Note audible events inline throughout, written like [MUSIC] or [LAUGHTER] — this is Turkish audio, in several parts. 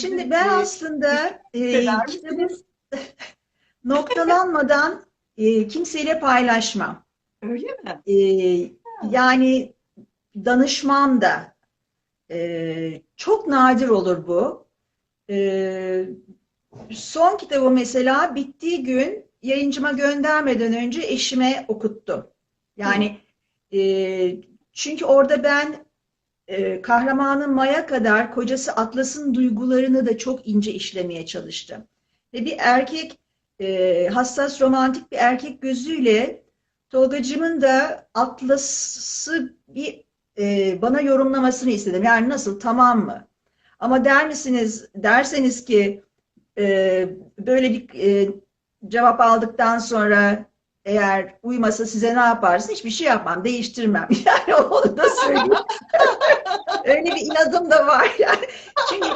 Şimdi ben aslında e, kitabı [LAUGHS] noktalanmadan e, kimseyle paylaşmam. Öyle mi? E, yani danışmam da e, çok nadir olur bu. E, son kitabı mesela bittiği gün yayıncıma göndermeden önce eşime okuttum. Yani e, çünkü orada ben e, kahramanın Maya kadar kocası Atlas'ın duygularını da çok ince işlemeye çalıştım. Ve bir erkek e, hassas romantik bir erkek gözüyle Tolgacığımın da Atlas'ı bir e, bana yorumlamasını istedim. Yani nasıl tamam mı? Ama der misiniz derseniz ki e, böyle bir cevap aldıktan sonra eğer uymasa size ne yaparsın? Hiçbir şey yapmam, değiştirmem. [LAUGHS] Yani onu da söyleyeyim. [LAUGHS] Öyle bir inadım da var yani. Çünkü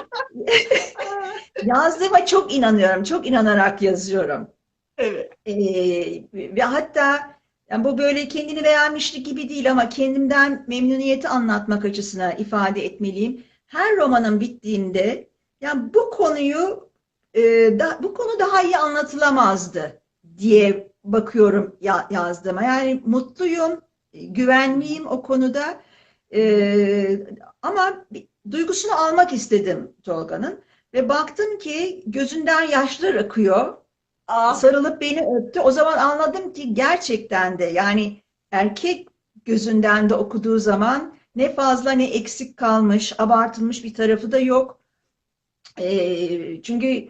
[LAUGHS] yazdığıma çok inanıyorum. Çok inanarak yazıyorum. Evet. Ee, ve hatta yani bu böyle kendini beğenmişlik gibi değil ama kendimden memnuniyeti anlatmak açısına ifade etmeliyim. Her romanın bittiğinde yani bu konuyu e, da, bu konu daha iyi anlatılamazdı diye bakıyorum ya, yazdığıma. Yani mutluyum, güvenliyim o konuda. E, ama duygusunu almak istedim Tolga'nın ve baktım ki gözünden yaşlar akıyor. Aa, Sarılıp beni öptü. O zaman anladım ki gerçekten de yani erkek gözünden de okuduğu zaman ne fazla ne eksik kalmış, abartılmış bir tarafı da yok. Ee, çünkü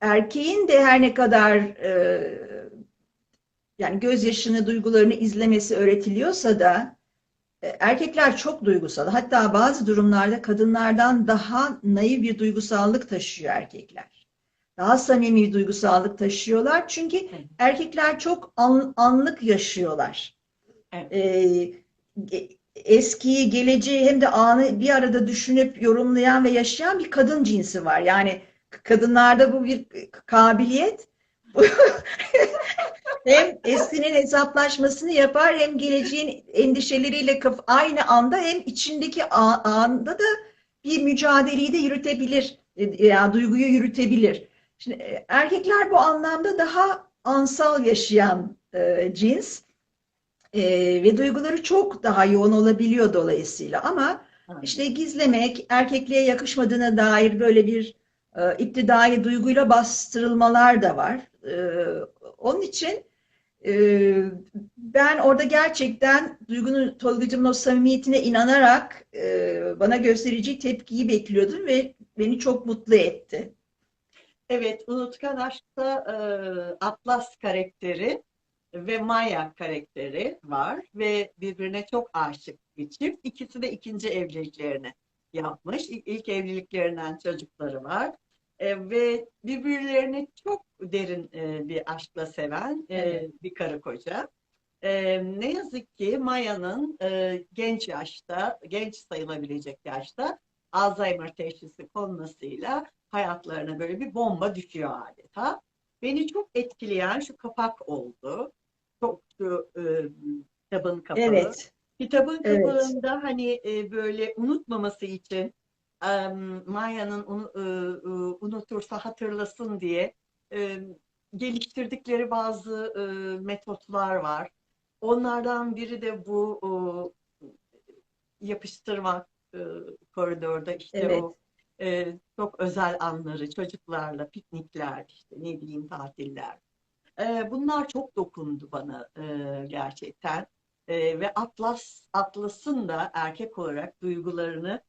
erkeğin de her ne kadar e, yani gözyaşını, duygularını izlemesi öğretiliyorsa da e, erkekler çok duygusal. Hatta bazı durumlarda kadınlardan daha naif bir duygusallık taşıyor erkekler. Daha samimi bir duygusallık taşıyorlar. Çünkü erkekler çok an- anlık yaşıyorlar. Evet. Ge- eskiyi, geleceği hem de anı bir arada düşünüp yorumlayan ve yaşayan bir kadın cinsi var. Yani kadınlarda bu bir kabiliyet. [LAUGHS] Hem eskinin hesaplaşmasını yapar hem geleceğin endişeleriyle aynı anda hem içindeki anda da bir mücadeleyi de yürütebilir. E, Ya duyguyu yürütebilir. Şimdi e, erkekler bu anlamda daha ansal yaşayan e, cins E, ve duyguları çok daha yoğun olabiliyor dolayısıyla. Ama işte gizlemek, erkekliğe yakışmadığına dair böyle bir e, iptidai duyguyla bastırılmalar da var. E, onun için e, ben orada gerçekten Duygu'nun, Tolga'cığımın o samimiyetine inanarak e, bana göstereceği tepkiyi bekliyordum ve beni çok mutlu etti. Evet, Unutkan Aşk'ta e, Atlas karakteri ve Maya karakteri var ve birbirine çok aşık bir çift. İkisi de ikinci evliliklerini yapmış. İlk, ilk evliliklerinden çocukları var. E, ve birbirlerini çok derin e, bir aşkla seven e, Evet. bir karı koca. E, ne yazık ki Maya'nın e, genç yaşta, genç sayılabilecek yaşta Alzheimer teşhisi konmasıyla hayatlarına böyle bir bomba düşüyor adeta. Beni çok etkileyen şu kapak oldu. Çok şu e, kitabın kapağı. Evet, Kitabın Evet. kapağında hani e, böyle unutmaması için e, Maya'nın e, e, unutursa hatırlasın diye e, geliştirdikleri bazı e, metotlar var. Onlardan biri de bu e, yapıştırmak e, koridorda işte Evet. o e, çok özel anları çocuklarla piknikler işte ne bileyim tatiller. E, bunlar çok dokundu bana e, gerçekten. E, ve Atlas Atlas'ın da erkek olarak duygularını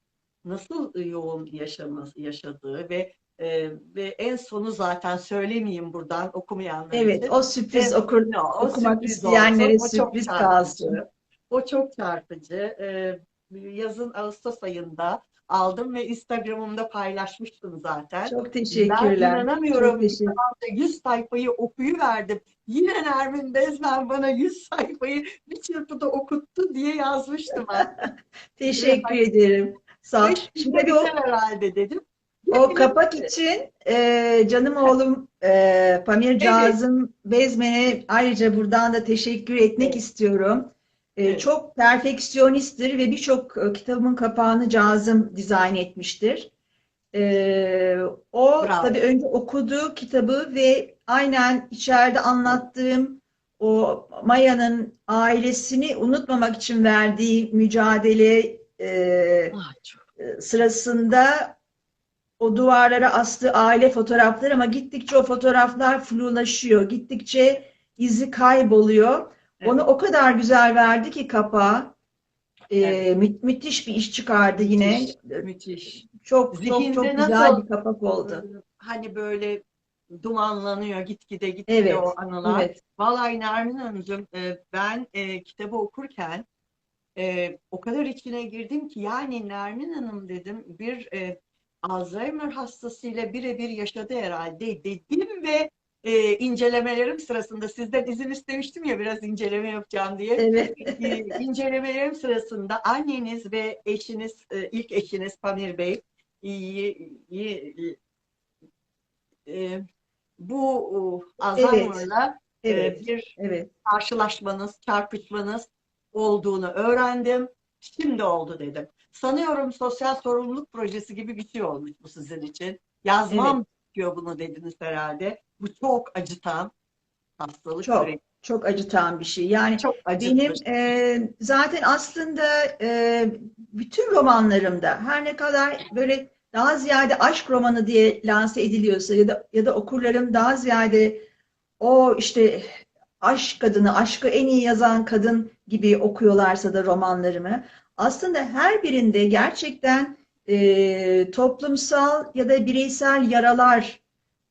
nasıl yoğun yaşaması yaşadığı ve e, ve en sonu zaten söylemeyeyim buradan okumayanlar evet. için. O sürpriz Evet, okur, no, okumak sürpriz isteyenlere olsun. Sürpriz kalsın. O çok çarpıcı. Ee, yazın Ağustos ayında aldım ve Instagram'ımda paylaşmıştım zaten. Çok Ben teşekkürler. inanamıyorum. Çok teşekkür. 100 sayfayı okuyuverdim. Yine Nermin Bezmen bana 100 sayfayı bir çırpıda okuttu diye yazmıştım ben. [LAUGHS] Teşekkür ederim. Sağ ol. Şimdi tabii o, herhalde dedim. o kapak için e, canım oğlum e, Pamir Cazım Bezmen'e ayrıca buradan da teşekkür etmek Evet. istiyorum. E, Evet. Çok perfeksiyonisttir ve birçok e, kitabın kapağını Cazım dizayn etmiştir. Ee, o Bravo. tabii önce okuduğu kitabı ve aynen içeride anlattığım o Maya'nın ailesini unutmamak için verdiği mücadele e, Ah, sırasında o duvarlara astığı aile fotoğrafları ama gittikçe o fotoğraflar flulaşıyor. Gittikçe izi kayboluyor. Onu o kadar güzel verdi ki kapağı. Ee, Evet. mü- müthiş bir iş çıkardı yine. Müthiş, müthiş. Çok çok Zihinde çok güzel nasıl- bir kapak oldu. Hani böyle dumanlanıyor gitgide gitgide Evet, o anılar. Evet. Vallahi Nermin Hanımcığım e, ben e, kitabı okurken e, o kadar içine girdim ki yani Nermin Hanım dedim bir e, Alzheimer hastasıyla birebir yaşadı herhalde dedim ve e, incelemelerim sırasında sizden izin istemiştim ya biraz inceleme yapacağım diye. Evet. E, incelemelerim sırasında anneniz ve eşiniz, e, ilk eşiniz Pamir Bey iyi, iyi, e, bu e, Alzheimer'la e, Evet. bir Evet. karşılaşmanız, çarpışmanız olduğunu öğrendim. Şimdi oldu dedim. Sanıyorum sosyal sorumluluk projesi gibi bir şey olmuş bu sizin için. Yazmam diyor bunu dediniz herhalde. Bu çok acıtan hastalık Çok. süreci. Çok acıtan bir şey. Yani Çok acıtır. Benim e, zaten aslında e, bütün romanlarımda her ne kadar böyle daha ziyade aşk romanı diye lanse ediliyorsa ya da ya da okurlarım daha ziyade o işte aşk kadını, aşkı en iyi yazan kadın gibi okuyorlarsa da romanlarımı aslında her birinde gerçekten e, toplumsal ya da bireysel yaralar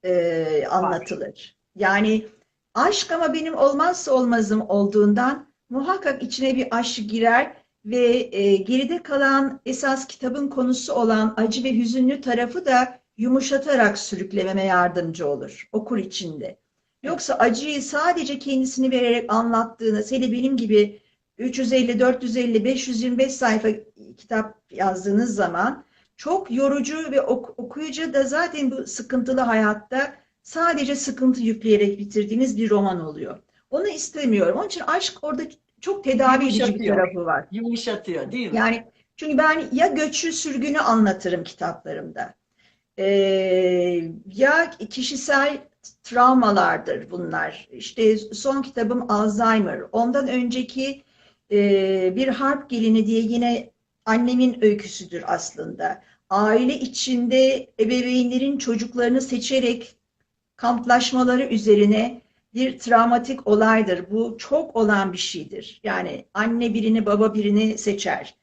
e, anlatılır. Yani aşk ama benim olmazsa olmazım olduğundan muhakkak içine bir aşk girer ve e, geride kalan esas kitabın konusu olan acı ve hüzünlü tarafı da yumuşatarak sürüklememe yardımcı olur okur içinde. Yoksa acıyı sadece kendisini vererek anlattığını, seni benim gibi 350, 450, 525 sayfa kitap yazdığınız zaman çok yorucu ve ok- okuyucu da zaten bu sıkıntılı hayatta sadece sıkıntı yükleyerek bitirdiğiniz bir roman oluyor. Onu istemiyorum. Onun için aşk orada çok tedavi edici bir tarafı var. Yumuşatıyor değil mi? Yani çünkü ben ya göçü sürgünü anlatırım kitaplarımda. Ee, ya kişisel travmalardır bunlar. İşte son kitabım Alzheimer. Ondan önceki e, bir harp gelini diye yine annemin öyküsüdür aslında. Aile içinde ebeveynlerin çocuklarını seçerek kamplaşmaları üzerine bir travmatik olaydır. Bu çok olan bir şeydir. Yani anne birini, baba birini seçer.